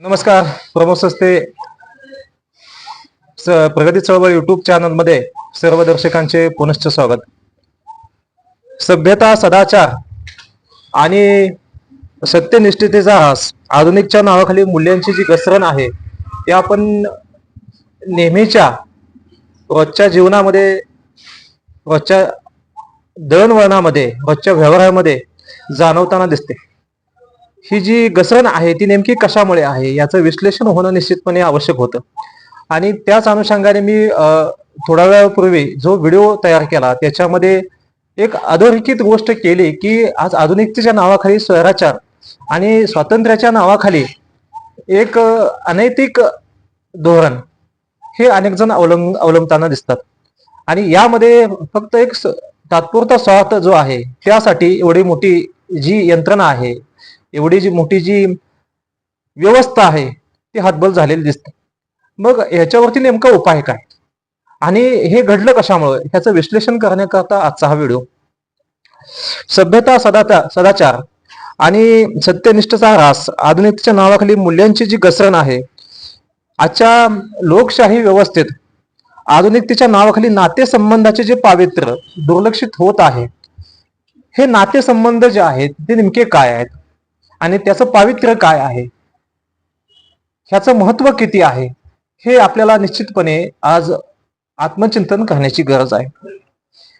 नमस्कार प्रमोद सस्ते. प्रगती चळवळ युट्यूब चॅनलमध्ये सर्व दर्शकांचे पुनश्च स्वागत. सभ्यता सदाचार आणि सत्यनिष्ठतेचा हास आधुनिकच्या नावाखाली मूल्यांची जी घसरण आहे ती आपण नेहमीच्या रोजच्या जीवनामध्ये रोजच्या दळणवळणामध्ये रोजच्या व्यवहारामध्ये जाणवताना दिसते. ही जी घसरण आहे ती नेमकी कशामुळे आहे? याचं विश्लेषण होणं निश्चितपणे आवश्यक होतं. आणि त्याच अनुषंगाने मी थोड्या वेळापूर्वी जो व्हिडिओ तयार केला त्याच्यामध्ये एक अधोरेखित गोष्ट केली की आज आधुनिकतेच्या नावाखाली स्वैराचार आणि स्वातंत्र्याच्या नावाखाली एक अनैतिक धोरण हे अनेक जण अवलंब अवलंबताना दिसतात. आणि यामध्ये फक्त एक स- तात्पुरता स्वार्थ जो आहे त्यासाठी एवढी मोठी जी यंत्रणा आहे एवढी जी मोठी जी व्यवस्था आहे ती हातबल झालेली दिसते. मग ह्याच्यावरती नेमका उपाय काय? आणि हे घडलं कशामुळे? ह्याचं विश्लेषण करण्याकरता आजचा हा व्हिडिओ. सभ्यता सदाचा सदाचार आणि सत्यनिष्ठचा ऱ्हास आधुनिकतेच्या नावाखाली मूल्यांची जी घसरण आहे आजच्या लोकशाही व्यवस्थेत आधुनिकतेच्या नावाखाली नातेसंबंधाचे जे पावित्र्य दुर्लक्षित होत आहे हे नातेसंबंध जे आहेत ते नेमके काय आहेत? आणि त्याचं पावित्र्य काय आहे? ह्याचं महत्त्व किती आहे? हे आपल्याला निश्चितपणे आज आत्मचिंतन करण्याची गरज आहे.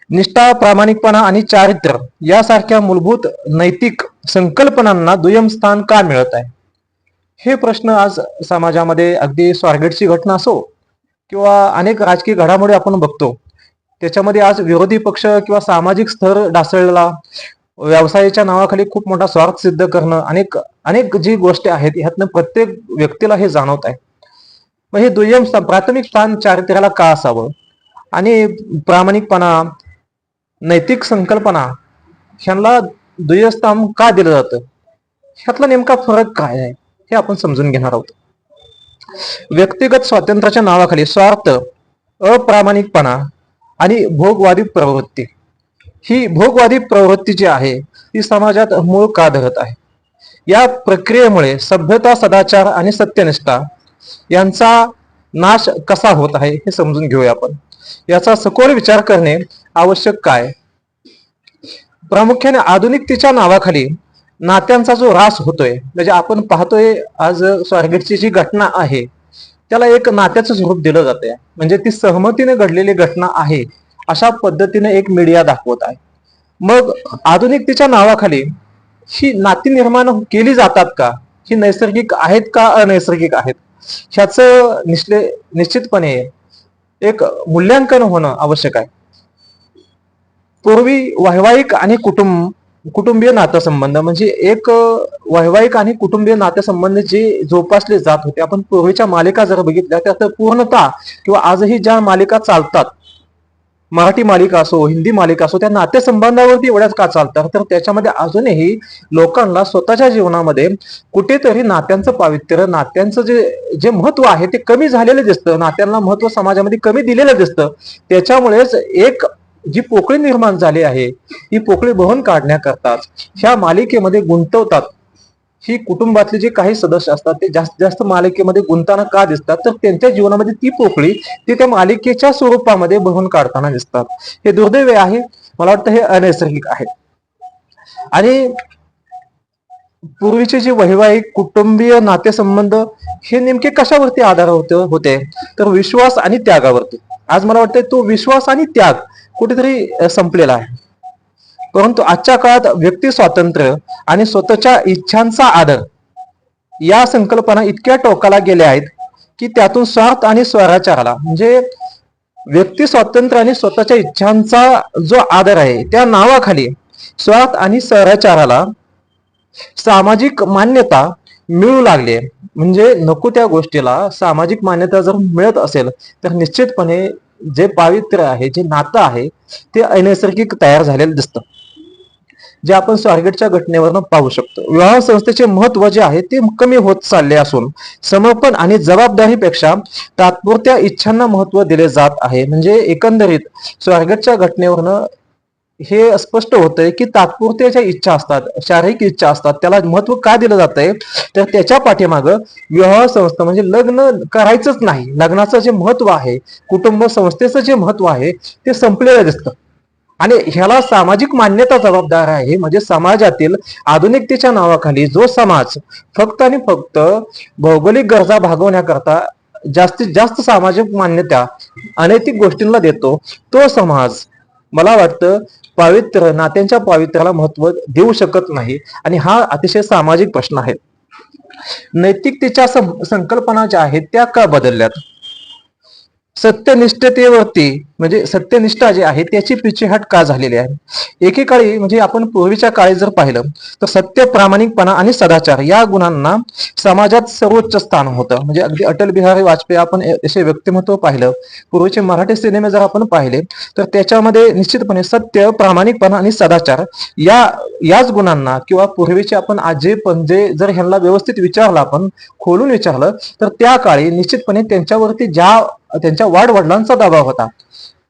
निष्ठा प्रामाणिकपणा आणि चारित्र्य यासारख्या मूलभूत नैतिक संकल्पनांना दुय्यम स्थान का मिळत आहे? हे प्रश्न आज समाजामध्ये अगदी स्वारगेटची घटना असो किंवा अनेक राजकीय घडामोडी आपण बघतो त्याच्यामध्ये आज विरोधी पक्ष किंवा सामाजिक स्तर ढासळलेला व्यवसायाच्या नावाखाली खूप मोठा स्वार्थ सिद्ध करणं अनेक अनेक जी गोष्टी आहेत ह्यातनं प्रत्येक व्यक्तीला हे जाणवत आहे. मग हे दुय्यम स्थान प्राथमिक स्थान चारित्र्याला का असावं? आणि प्रामाणिकपणा नैतिक संकल्पना ह्यांना दुय्यस्थान का दिलं जातं? ह्यातला नेमका फरक काय आहे हे आपण समजून घेणार आहोत. व्यक्तिगत स्वातंत्र्याच्या नावाखाली स्वार्थ अप्रामाणिकपणा आणि भोगवादी प्रवृत्ती. ही भोगवादी प्रवृत्ती जी आहे ती समाजात मूळ का धरत आहे? या प्रक्रियेमुळे सभ्यता सदाचार आणि सत्यनिष्ठा यांचा नाश कसा होत आहे हे समजून घेऊया आपण. याचा सखोल विचार करणे आवश्यक काय? प्रामुख्याने आधुनिकतेच्या नावाखाली नात्यांचा जो ऱ्हास होतोय म्हणजे आपण पाहतोय आज स्वारगेटची जी घटना आहे त्याला एक नात्याचं स्वरूप दिलं जात आहे म्हणजे ती सहमतीने घडलेली घटना आहे. अशा पद्धतीने एक मीडिया दाखवत आहे. मग आधुनिकतेच्या नावाखाली ही नाती निर्माण केली जातात का? ही नैसर्गिक आहेत का अनैसर्गिक आहेत? ह्याचं निश्ले निश्चितपणे एक मूल्यांकन होणं आवश्यक आहे. पूर्वी वैवाहिक आणि कुटुंब कुटुंबीय नातेसंबंध म्हणजे एक वैवाहिक आणि कुटुंबीय नातेसंबंध जे जोपासले जात होते आपण पूर्वीच्या मालिका जर बघितल्या तर पूर्णता किंवा आजही ज्या मालिका चालतात मराठी मालिका असो हिंदी मालिका असो त्या नातेसंबंधावरती एवढ्याच का चालतात? तर त्याच्यामध्ये अजूनही लोकांना स्वतःच्या जीवनामध्ये कुठेतरी नात्यांचं पावित्र्य नात्यांचं जे जे महत्त्व आहे ते कमी झालेलं दिसतं. नात्यांना महत्त्व समाजामध्ये कमी दिलेलं दिसतं. त्याच्यामुळेच एक जी पोकळी निर्माण झाली आहे ही पोकळी बहून काढण्याकरताच ह्या मालिकेमध्ये गुंतवतात. ही कुटुंबातले जे काही सदस्य असतात ते जास्तीत जास्त मालिकेमध्ये गुंताना का दिसतात? तर त्यांच्या जीवनामध्ये ती पोकळी ती त्या मालिकेच्या स्वरूपामध्ये भरून काढताना दिसतात. हे दुर्दैव आहे. मला वाटतं हे अनैसर्गिक आहे. आणि पूर्वीचे जे वैवाहिक कुटुंबीय नातेसंबंध हे नेमके कशावरती आधार होते होते? तर विश्वास आणि त्यागावरती. आज मला वाटतं तो विश्वास आणि त्याग कुठेतरी संपलेला आहे. परंतु आजच्या काळात व्यक्ती स्वातंत्र्य आणि स्वतःच्या इच्छांचा आदर या संकल्पना इतक्या टोकाला गेल्या आहेत की त्यातून स्वार्थ आणि स्वराचाराला म्हणजे व्यक्ती स्वातंत्र्य आणि स्वतःच्या इच्छांचा जो आदर आहे त्या नावाखाली स्वार्थ आणि स्वराचाराला सामाजिक मान्यता मिळू लागली आहे. म्हणजे नको त्या गोष्टीला सामाजिक मान्यता जर मिळत असेल तर निश्चितपणे जे पावित्र्य आहे जे नातं आहे ते अनैसर्गिक तयार झालेलं दिसतं जे आपण स्वारगेटच्या घटनेवरनं पाहू शकतो. विवाह संस्थेचे महत्त्व जे आहे ते कमी होत चालले असून समर्पण आणि जबाबदारीपेक्षा तात्पुरत्या इच्छांना महत्त्व दिले जात आहे. म्हणजे एकंदरीत स्वारगेटच्या घटनेवरनं हे स्पष्ट होतंय की तात्पुरत्या ज्या इच्छा असतात शारीरिक इच्छा असतात. त्याला महत्त्व का दिलं जातंय? तर त्याच्या पाठीमागं विवाह संस्था म्हणजे लग्न करायचंच नाही. लग्नाचं जे महत्त्व आहे कुटुंब संस्थेचं जे महत्त्व आहे ते संपलेलं दिसतं. आणि ह्याला सामाजिक मान्यता जबाबदार आहे. म्हणजे समाजातील आधुनिकतेच्या नावाखाली जो समाज फक्त आणि फक्त भौगोलिक गरजा भागवण्याकरता जास्तीत जास्त सामाजिक मान्यता अनैतिक गोष्टींना देतो तो समाज मला वाटतं पावित्र्य नात्यांच्या पावित्र्याला महत्त्व देऊ शकत नाही. आणि हा अतिशय सामाजिक प्रश्न आहे. नैतिकतेच्या सं- संकल्पना ज्या आहेत त्या का बदलल्यात? सत्यनिष्ठतेवरती म्हणजे सत्यनिष्ठा जी आहे त्याची पिछेहाट का झालेली आहे? एकेकाळी म्हणजे आपण पूर्वीच्या काळी जर पाहिलं तर सत्य प्रामाणिकपणा आणि सदाचार या गुणांना समाजात सर्वोच्च स्थान होतं. म्हणजे अगदी अटल बिहारी वाजपेयी आपण असे व्यक्तिमत्व पाहिलं. पूर्वीचे मराठी सिनेमे जर आपण पाहिले तर त्याच्यामध्ये निश्चितपणे सत्य प्रामाणिकपणा आणि सदाचार या याच गुणांना किंवा पूर्वीचे आपण आजे पंजे जर ह्यांना व्यवस्थित विचारलं आपण खोलून विचारलं तर त्या काळी निश्चितपणे त्यांच्यावरती ज्या त्यांच्या वाढवडिलांचा दबाव होता.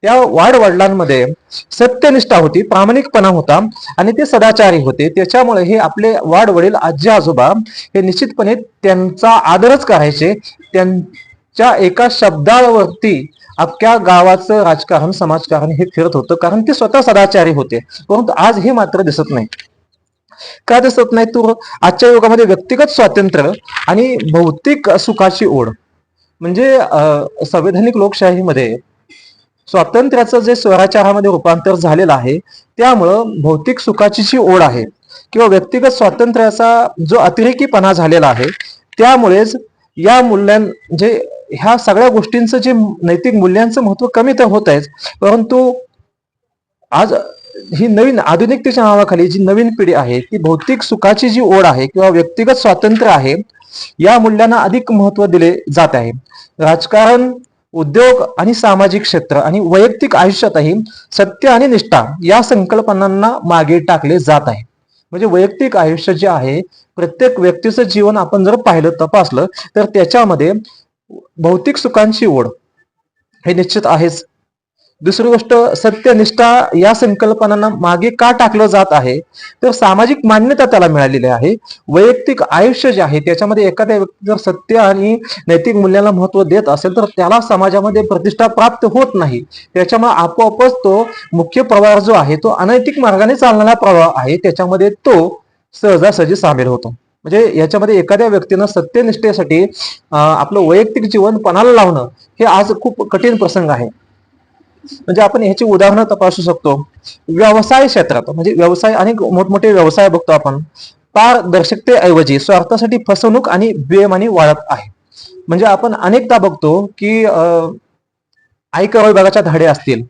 त्या वाडवडिलांमध्ये सत्यनिष्ठा होती प्रामाणिकपणा होता आणि ते सदाचारी होते. त्याच्यामुळे हे आपले वाडवडील आजी आजोबा हे निश्चितपणे त्यांचा आदरच करायचे. त्यांच्या एका शब्दावरती अख्ख्या गावाचं राजकारण समाजकारण हे फिरत होतं. कारण ते स्वतः सदाचारी होते. परंतु आज हे मात्र दिसत नाही. का दिसत नाही? तर आजच्या युगामध्ये व्यक्तिगत स्वातंत्र्य आणि भौतिक सुखाची ओढ. म्हणजे संवैधानिक लोकशाहीमध्ये स्वातंत्र्याचं जे स्वराचारामध्ये रूपांतर झालेलं आहे त्यामुळं भौतिक सुखाची जी ओढ आहे किंवा व्यक्तिगत स्वातंत्र्याचा जो अतिरेकीपणा झालेला आहे त्यामुळेच या मूल्यां म्हणजे ह्या सगळ्या गोष्टींचं जे नैतिक मूल्यांचं महत्त्व कमी तर होत आहेच परंतु आज ही नवीन आधुनिकतेच्या नावाखाली जी नवीन पिढी आहे ती भौतिक सुखाची जी ओढ आहे किंवा व्यक्तिगत स्वातंत्र्य आहे या मूल्यांना अधिक महत्त्व दिले जात आहे. राजकारण उद्योग आणि सामाजिक क्षेत्र आणि वैयक्तिक आयुष्यातही सत्य आणि निष्ठा या संकल्पनांना मागे टाकले जात आहे. म्हणजे वैयक्तिक आयुष्य जे आहे प्रत्येक व्यक्तीचं जीवन आपण जर पाहिलं तपासलं तर त्याच्यामध्ये भौतिक सुखांची ओढ हे निश्चित आहेच. दुसरी गोष्ट सत्यनिष्ठा या संकल्पनांना मागे का टाकलं जात आहे? तर सामाजिक मान्यता त्याला मिळालेली आहे. वैयक्तिक आयुष्य जे आहे त्याच्यामध्ये एखाद्या व्यक्ती जर सत्य आणि नैतिक मूल्यांना महत्त्व देत असेल तर त्याला समाजामध्ये प्रतिष्ठा प्राप्त होत नाही. त्याच्यामुळे आपोआपच तो मुख्य प्रवाह जो आहे तो अनैतिक मार्गाने चालणारा प्रवाह आहे. त्याच्यामध्ये तो सहजासहजी सामील होतो. म्हणजे याच्यामध्ये एखाद्या व्यक्तीनं सत्यनिष्ठेसाठी आपलं वैयक्तिक जीवन पणाला लावणं हे आज खूप कठीण प्रसंग आहे. म्हणजे आपण ह्याची उदाहरणं तपासू शकतो. व्यवसाय क्षेत्रात म्हणजे व्यवसाय अनेक मोठमोठे व्यवसाय बघतो आपण. पारदर्शकतेऐवजी स्वार्थासाठी फसवणूक आणि बेमानी वाढत आहे. म्हणजे आपण अनेकदा बघतो की अं, आयकर विभागाच्या धाडे असतील.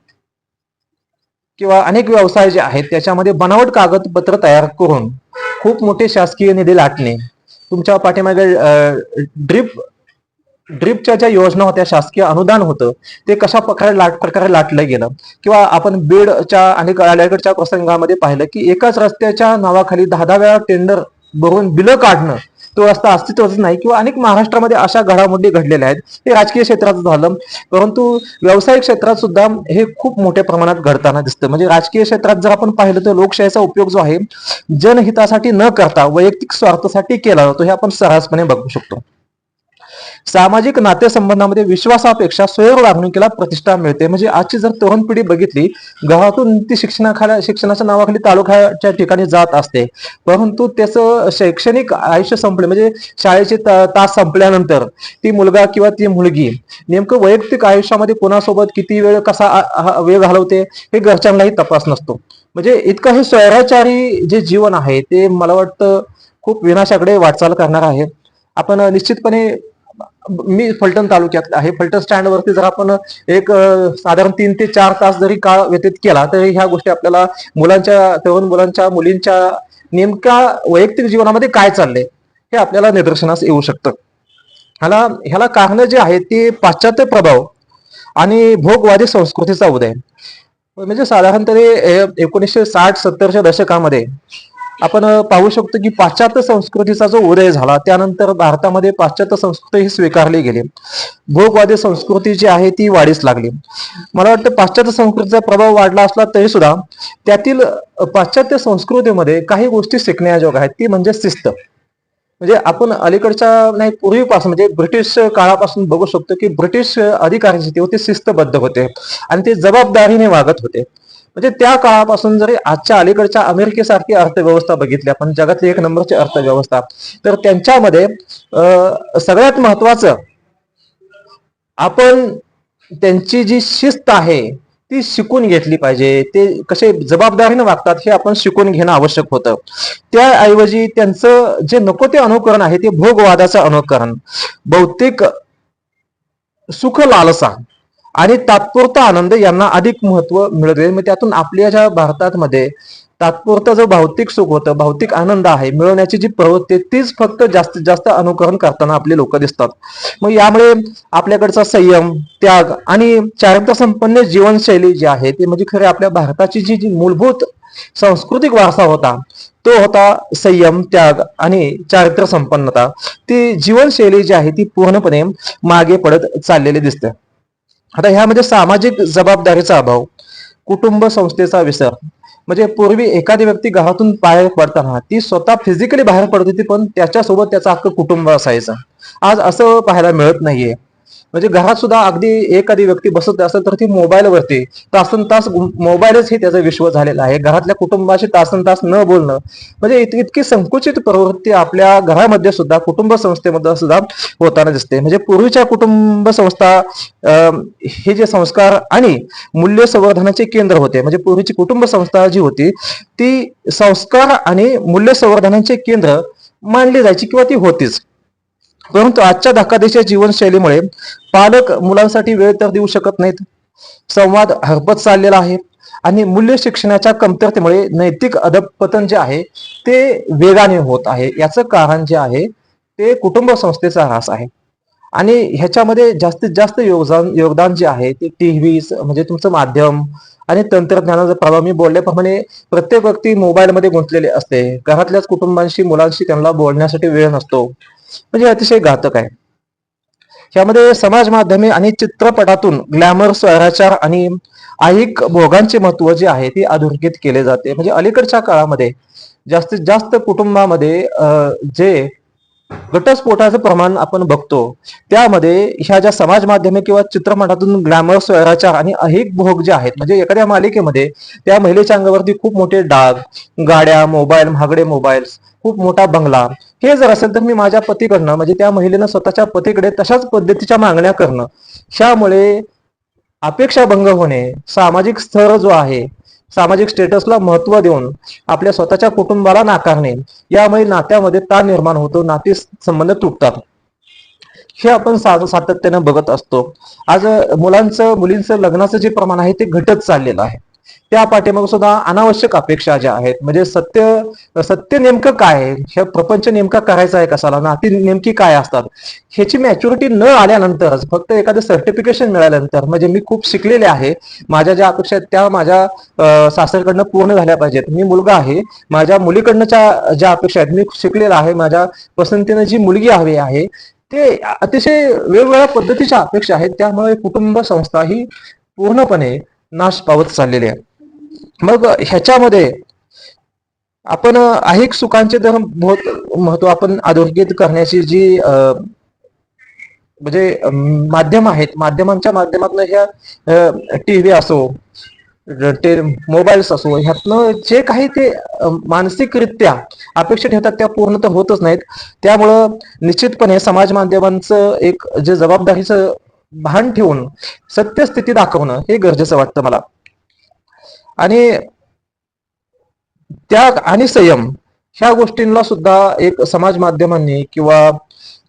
किंवा अनेक व्यवसाय जे आहेत त्याच्यामध्ये बनावट कागदपत्र तयार करून खूप मोठे शासकीय निधी लाटणे. तुमच्या पाठीमागे ड्रीप ड्रिपच्या ज्या योजना होत्या शासकीय अनुदान होतं ते कशा प्रकारे लाट प्रकारे लाटलं गेलं? किंवा आपण बीडच्या आणि अलीकडच्या प्रसंगामध्ये पाहिलं की एकाच रस्त्याच्या नावाखाली दहा दहा वेळा टेंडर भरून बिलं काढणं तो रस्ता अस्तित्वाच नाही किंवा अनेक महाराष्ट्रामध्ये अशा घडामोडी घडलेल्या आहेत. हे राजकीय क्षेत्रात झालं परंतु व्यावसायिक क्षेत्रात सुद्धा हे खूप मोठ्या प्रमाणात घडताना दिसतं. म्हणजे राजकीय क्षेत्रात जर आपण पाहिलं तर लोकशाहीचा उपयोग जो आहे जनहितासाठी न करता वैयक्तिक स्वार्थासाठी केला जातो हे आपण सर्रासपणे बघू शकतो. सामाजिक नातेसंबंधामध्ये विश्वासापेक्षा स्वयं वागणुकीला प्रतिष्ठा मिळते. म्हणजे आजची जर तरुण पिढी बघितली गावातून ती शिक्षणाखाल्या शिक्षणाच्या नावाखाली तालुक्याच्या ठिकाणी जात असते. परंतु त्याचं शैक्षणिक आयुष्य संपले म्हणजे शाळेचे तास संपल्यानंतर ती मुलगा किंवा ती मुलगी नेमकं वैयक्तिक आयुष्यामध्ये कोणासोबत किती वेळ कसा वेळ घालवते हे घरच्यांनाही तपास नसतो. म्हणजे इतकं हे स्वैराचारी जे जीवन आहे ते मला वाटतं खूप विनाशाकडे वाटचाल करणार आहे. आपण निश्चितपणे मी फलटण तालुक्यात आहे. फलटण स्टँड वरती जर आपण एक साधारण तीन ते चार तास जरी काळ व्यतीत केला तरी ह्या गोष्टी आपल्याला मुलांच्या तरुण मुलांच्या मुलींच्या नेमक्या वैयक्तिक जीवनामध्ये काय चाललंय हे आपल्याला निदर्शनास येऊ शकतं. ह्याला ह्याला कारण जे आहे ते पाश्चात्य प्रभाव आणि भोगवादी संस्कृतीचा उदय. म्हणजे साधारणतरी एकोणीसशे साठ सत्तरच्या दशकामध्ये आपण पाहू शकतो की पाश्चात्य संस्कृतीचा जो उदय झाला त्यानंतर भारतामध्ये पाश्चात्य संस्कृती ही स्वीकारली गेली. भोगवादी संस्कृती जी आहे ती वाढीस लागली. मला वाटतं पाश्चात्य संस्कृतीचा प्रभाव वाढला असला तरी सुद्धा त्यातील पाश्चात्य संस्कृतीमध्ये काही गोष्टी शिकण्याजोग आहेत. ती म्हणजे शिस्त. म्हणजे आपण अलीकडच्या नाही पूर्वीपासून म्हणजे ब्रिटिश काळापासून बघू शकतो की ब्रिटिश अधिकारी जे होते ते शिस्तबद्ध होते. आणि ते जबाबदारीने वागत होते. म्हणजे त्या काळापासून जरी आजच्या अलीकडच्या अमेरिकेसारखी अर्थव्यवस्था बघितली आपण जगातली एक नंबरची अर्थव्यवस्था तर त्यांच्यामध्ये अं, सगळ्यात महत्वाचं आपण त्यांची जी शिस्त आहे ती शिकून घेतली पाहिजे. ते कसे जबाबदारीने वागतात हे आपण शिकून घेणं आवश्यक होतं. त्याऐवजी त्यांचं जे नको ते अनुकरण आहे ते भोगवादाचं अनुकरण. बहुतेक सुख लालसा आणि तात्पुरता आनंद यांना अधिक महत्त्व मिळते मग म्हणजे त्यातून आपल्या ज्या भारतामध्ये तात्पुरता जो भौतिक सुख होतं भौतिक आनंद आहे मिळवण्याची जी प्रवृत्ती तीच फक्त जास्तीत जास्त अनुकरण करताना आपले लोक दिसतात. मग यामुळे आपल्याकडचा संयम त्याग आणि चारित्र्य संपन्न जीवनशैली जी आहे ती म्हणजे खरे आपल्या भारताची जी जी मूलभूत सांस्कृतिक वारसा होता तो होता संयम त्याग आणि चारित्र्य संपन्नता. ती जीवनशैली जी आहे ती पूर्णपणे मागे पडत चाललेली दिसते. आता ह्यामध्ये म्हणजे सामाजिक जबाबदारीचा अभाव कुटुंब संस्थेचा विसर म्हणजे पूर्वी एखादी व्यक्ती घरातून बाहेर पडताना ती स्वतः फिजिकली बाहेर पडत होती पण त्याच्यासोबत त्याचा अख्खं कुटुंब असायचा. आज असं पाहायला मिळत नाहीये. म्हणजे घरात सुद्धा अगदी एखादी व्यक्ती बसत असेल तर ती मोबाईलवरती तासन तास मोबाईलच हे त्याचं विश्व झालेलं आहे. घरातल्या कुटुंबाशी तासन तास न बोलणं. म्हणजे इत- इतकी संकुचित प्रवृत्ती आपल्या घरामध्ये सुद्धा कुटुंब संस्थेमध्ये सुद्धा होताना दिसते. म्हणजे पूर्वीच्या कुटुंब संस्था हे जे संस्कार आणि मूल्य संवर्धनाचे केंद्र होते. म्हणजे पूर्वीची कुटुंब संस्था जी होती ती संस्कार आणि मूल्य संवर्धनाचे केंद्र मानली जायची किंवा ती होतीच. परंतु आजच्या धक्कादेशी जीवनशैलीमुळे पालक मुलांसाठी वेळ तर देऊ शकत नाहीत. संवाद हरपत चाललेला आहे आणि मूल्य शिक्षणाच्या कमतरतेमुळे नैतिक अधपतन जे आहे ते वेगाने होत आहे. याचं कारण जे आहे ते कुटुंब संस्थेचा ऱ्हास आहे. आणि ह्याच्यामध्ये जास्तीत जास्त योगदान योगदान जे आहे ते टीव्ही म्हणजे तुमचं माध्यम आणि तंत्रज्ञानाचा प्रभाव. मी बोलल्याप्रमाणे प्रत्येक व्यक्ती मोबाईलमध्ये गुंतलेली असते. घरातल्याच कुटुंबांशी मुलांशी त्यांना बोलण्यासाठी वेळ नसतो. म्हणजे अतिशय घातक आहे. यामध्ये समाज माध्यमे आणि चित्रपटातून ग्लॅमर स्वैराचार आणि आईक भोगांचे महत्त्व जे आहे ते अधोरेखित केले जाते. म्हणजे अलीकडच्या काळामध्ये जास्तीत जास्त कुटुंबामध्ये जे घटस्फोटाचं प्रमाण आपण बघतो त्यामध्ये ह्या ज्या समाज माध्यमे किंवा चित्रपटातून ग्लॅमर स्वैराचार आणि अहिक भोग जे आहेत म्हणजे एखाद्या मालिकेमध्ये त्या महिलेच्या अंगावरती खूप मोठे डाग गाड्या मोबाईल महागडे मोबाईल खूप मोठा बंगला. हे जर असेल तर मी माझ्या पतीकडनं म्हणजे त्या महिलेनं स्वतःच्या पतीकडे तशाच पद्धतीच्या मागण्या करणं. ह्यामुळे अपेक्षा भंग होणे सामाजिक स्तर जो आहे सामाजिक स्टेटसला महत्त्व देऊन आपल्या स्वतःच्या कुटुंबाला नाकारणे यामुळे नात्यामध्ये ताण निर्माण होतो नाती संबंध तुटतात. हे आपण सा- सातत्यानं बघत असतो. आज मुलांचं मुलींचं लग्नाचं जे प्रमाण आहे ते घटत चाललेलं आहे. त्या पाठीमागे सुद्धा अनावश्यक अपेक्षा ज्या आहेत म्हणजे सत्य सत्य नेमकं काय आहे? हे प्रपंच नेमका करायचा आहे कसाला नाती नेमकी काय असतात? ह्याची मॅच्युरिटी न आल्यानंतरच फक्त एखादं सर्टिफिकेशन मिळाल्यानंतर म्हणजे मी खूप शिकलेले आहे माझ्या ज्या अपेक्षा आहेत त्या माझ्या सासरकडनं पूर्ण झाल्या पाहिजेत. मी मुलगा आहे माझ्या मुलीकडनंच्या ज्या अपेक्षा आहेत मी शिकलेला आहे माझ्या पसंतीनं जी मुलगी हवी आहे ते अतिशय वेगवेगळ्या पद्धतीच्या अपेक्षा आहेत त्यामुळे कुटुंब संस्था ही पूर्णपणे नाश पावत चाललेली आहे. मग ह्याच्यामध्ये आपण अनेक सुखांचे तर बहुत महत्त्व आपण अधोरेखित करण्याची जी अं, म्हणजे माध्यम आहेत. माध्यमांच्या माध्यमातून ह्या टीव्ही असो ते मोबाईल्स असो ह्यातनं जे काही ते मानसिकरित्या अपेक्षा ठेवतात त्या पूर्ण तर होतच नाहीत. त्यामुळं निश्चितपणे समाज माध्यमांचं एक जे जबाबदारीचं भान ठेवून सत्यस्थिती दाखवणं हे गरजेचं वाटतं मला. आणि त्याग आणि संयम ह्या गोष्टींना सुद्धा एक समाज माध्यमांनी किंवा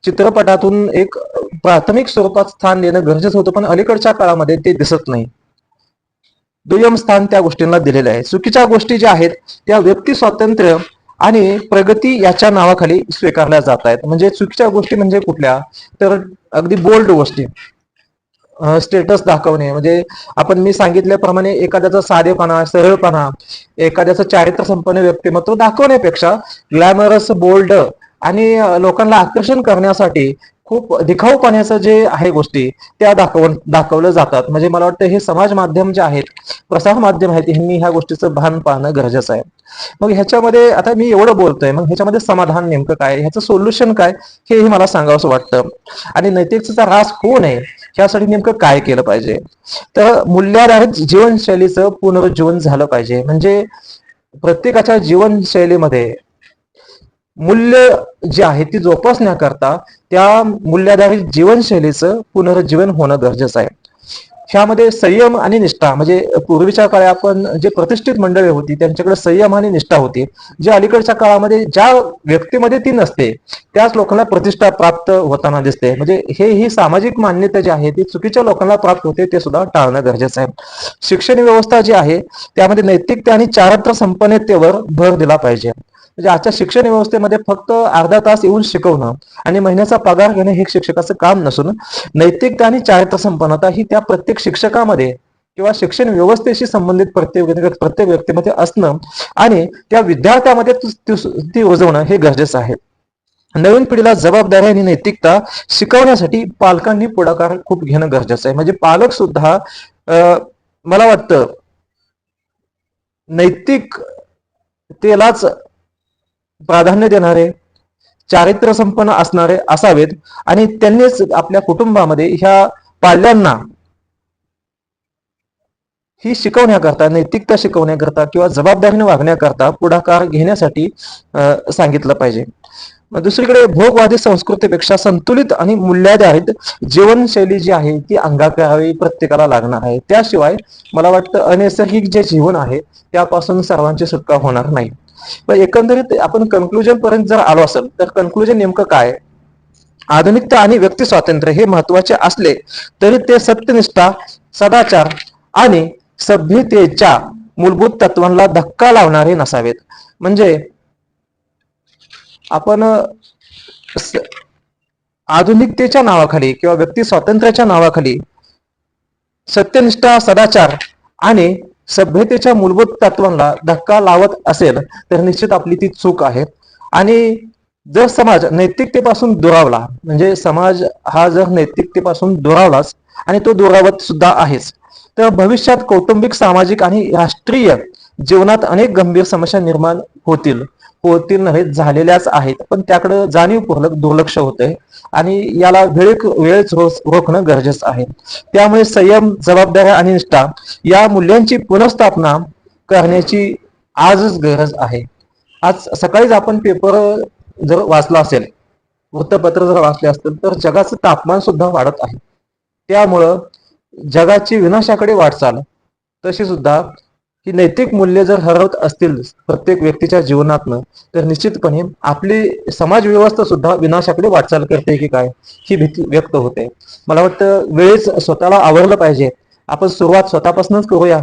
चित्रपटातून एक प्राथमिक स्वरूपात स्थान देणं गरजेचं होतं पण अलीकडच्या काळामध्ये ते दिसत नाही. दुय्यम स्थान त्या गोष्टींना दिलेलं आहे. चुकीच्या गोष्टी ज्या आहेत त्या व्यक्ती स्वातंत्र्य आणि प्रगती याच्या नावाखाली स्वीकारल्या जात आहेत. म्हणजे चुकीच्या गोष्टी म्हणजे कुठल्या? तर अगदी बोल्ड गोष्टी. स्टेटस दाखवणे. म्हणजे आपण मी सांगितल्याप्रमाणे एखाद्याचा साधेपणा सरळपणा एखाद्याचं चारित्र संपन्न व्यक्तिमत्व दाखवण्यापेक्षा ग्लॅमरस बोल्ड आणि लोकांना आकर्षण करण्यासाठी खूप दिखाऊपणाचं जे आहे गोष्टी त्या दाखवून दाखवल्या जातात. म्हणजे मला वाटतं हे समाज माध्यम जे आहेत प्रसार माध्यम आहेत ह्यांनी ह्या गोष्टीचं भान पाहणं गरजेचं आहे. मग ह्याच्यामध्ये आता मी एवढं बोलतोय मग ह्याच्यामध्ये समाधान नेमकं काय? ह्याचं सोल्युशन काय? हेही मला सांगावंसं वाटतं. आणि नैतिकतेचा ऱ्हास होऊ नये. ह्यासाठी नेमकं काय केलं पाहिजे? तर मूल्याधारित जीवनशैलीचं पुनरुज्जीवन झालं पाहिजे. म्हणजे प्रत्येकाच्या जीवनशैलीमध्ये मूल्य जी आहे ती जोपासण्याकरता त्या मूल्याधारित जीवनशैलीचं पुनरुज्जीवन होणं गरजेचं आहे. ह्यामध्ये संयम आणि निष्ठा म्हणजे पूर्वीच्या काळी आपण जे प्रतिष्ठित मंडळी होती त्यांच्याकडे संयम आणि निष्ठा होती. जे अलीकडच्या काळामध्ये ज्या व्यक्तीमध्ये ती नसते त्याच लोकांना प्रतिष्ठा प्राप्त होताना दिसते. म्हणजे हे ही सामाजिक मान्यता जी आहे ती चुकीच्या लोकांना प्राप्त होते ते सुद्धा टाळणं गरजेचं आहे. शिक्षण व्यवस्था जी आहे त्यामध्ये नैतिकता आणि चारित्र संपन्नतेवर भर दिला पाहिजे. म्हणजे आजच्या शिक्षण व्यवस्थेमध्ये फक्त अर्धा तास येऊन शिकवणं आणि महिन्याचा पगार घेणं हे शिक्षकाचं काम नसून नैतिकता आणि चारित्र्य संपन्नता ही त्या प्रत्येक शिक्षकामध्ये किंवा शिक्षण व्यवस्थेशी संबंधित प्रत्येक प्रत्येक व्यक्तीमध्ये असणं आणि त्या विद्यार्थ्यामध्ये ती- उजवणं रुजवणं हे गरजेचं आहे. नवीन पिढीला जबाबदारी आणि नैतिकता शिकवण्यासाठी पालकांनी पुढाकार खूप घेणं गरजेचं आहे. म्हणजे पालक सुद्धा अं, मला वाटतं नैतिकतेलाच प्राधान्य देणारे चारित्र्य संपन्न असणारे असावेत आणि त्यांनीच आपल्या कुटुंबामध्ये ह्या पाल्यांना ही शिकवण्याकरता नैतिकता शिकवण्याकरता किंवा जबाबदारीने वागण्याकरता पुढाकार घेण्यासाठी अं, सांगितलं पाहिजे. दुसरीकडे भोगवादी संस्कृतीपेक्षा संतुलित आणि मूल्याधारित जीवनशैली जी आहे ती अंगाकारावी प्रत्येकाला लागणार आहे. त्याशिवाय मला वाटतं अनैसर्गिक जे जीवन आहे त्यापासून सर्वांची सुटका होणार नाही. मग एकंदरीत आपण कन्क्लुजन पर्यंत जर आलो असेल तर कन्क्लुजन नेमकं काय? आधुनिकता आणि व्यक्ती स्वातंत्र्य हे महत्त्वाचे असले तरी ते सत्यनिष्ठा सदाचार आणि सभ्यतेच्या मूलभूत तत्वांना धक्का लावणारे नसावेत. म्हणजे आपण आधुनिकतेच्या नावाखाली किंवा व्यक्ती स्वातंत्र्याच्या नावाखाली सत्यनिष्ठा सदाचार आणि सभ्यतेच्या मूलभूत तत्वांना धक्का लावत असेल तर निश्चित आपली ती चूक आहे. आणि जर समाज नैतिकतेपासून दुरावला म्हणजे समाज हा जर नैतिकतेपासून दुरावलाच आणि तो दुरावत सुद्धा आहेच तर भविष्यात कौटुंबिक सामाजिक आणि राष्ट्रीय जीवनात अनेक गंभीर समस्या निर्माण होतील. उत्तीर्ण हे झालेल्याच आहेत. पण त्याकडे जाणीवपूर्वक दुर्लक्ष होतंय. आणि याला वेळ वेळच रोखणं गरजेचं आहे. त्यामुळे संयम जबाबदाऱ्या आणि निष्ठा या मूल्यांची पुनर्स्थापना करण्याची आजच गरज आहे. आज सकाळीच आपण पेपर जर वाचला असेल वृत्तपत्र जर वाचले असतील तर जगाचं तापमान सुद्धा वाढत आहे. त्यामुळं जगाची विनाशाकडे वाटचाल तशी सुद्धा ही नैतिक मूल्य जर हरवत असतील प्रत्येक व्यक्तीच्या जीवनातनं तर निश्चितपणे आपली समाज व्यवस्था सुद्धा विनाशाकडे वाटचाल करते की काय ही भीती व्यक्त होते. मला वाटतं वेळेस स्वतःला आवरलं पाहिजे. आपण सुरुवात स्वतःपासूनच करूया.